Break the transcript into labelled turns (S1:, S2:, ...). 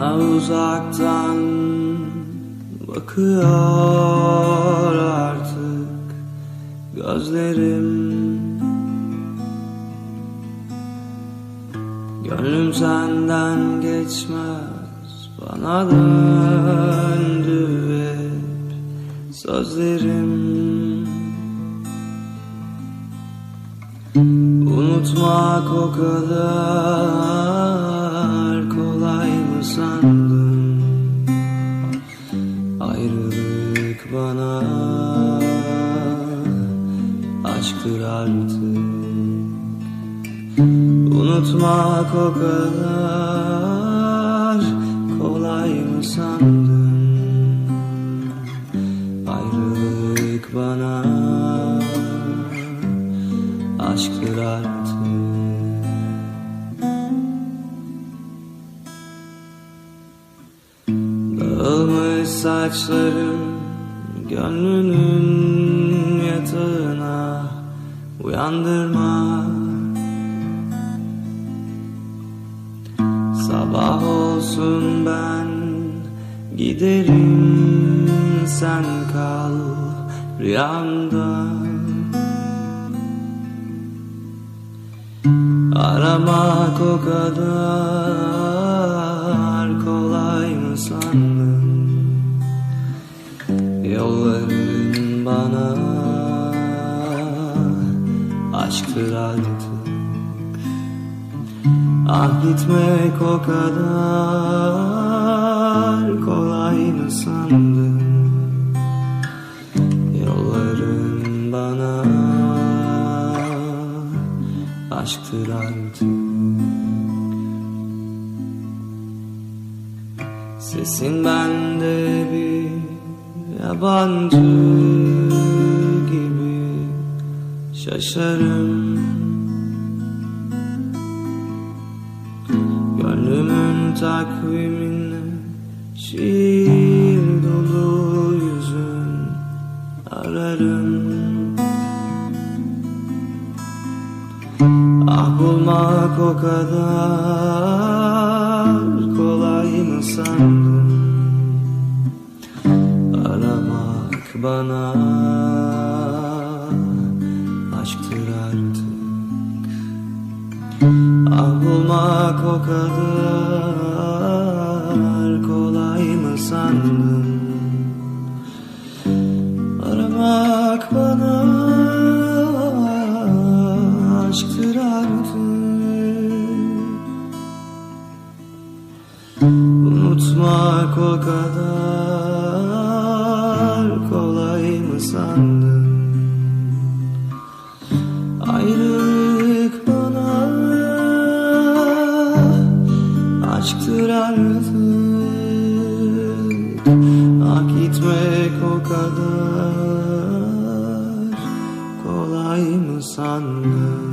S1: Bana uzaktan bakıyor artık gözlerim. Gönlüm senden geçmez bana döndü hep sözlerim. Unutmak o kadar Ayrılık bana aşktır artık. Unutmak o kadar kolay mı sandın? Ayrılık bana aşktır artık. Dağılmış saçlarım gönlünün yatağına uyandırma. Sabah olsun ben giderim sen kal rüyamda Aramak o kadar Yolların bana aşktır artık Ah gitmek o kadar kolay mı sandın? Yolların bana aşktır artık Sesin bende bir yabancı gibi şaşarım. Gönlümün takvimine şiir dolu yüzün ararım. Ah bulmak o kadar kolay mı sandın bana. Aşktır artık. Ah bulmak o kadar kolay mı sandın? Aramak bana aşktır artık. Unutmak o kadar Ayrılık bana aşktır artık. Ah gitmek o kadar kolay mı sandın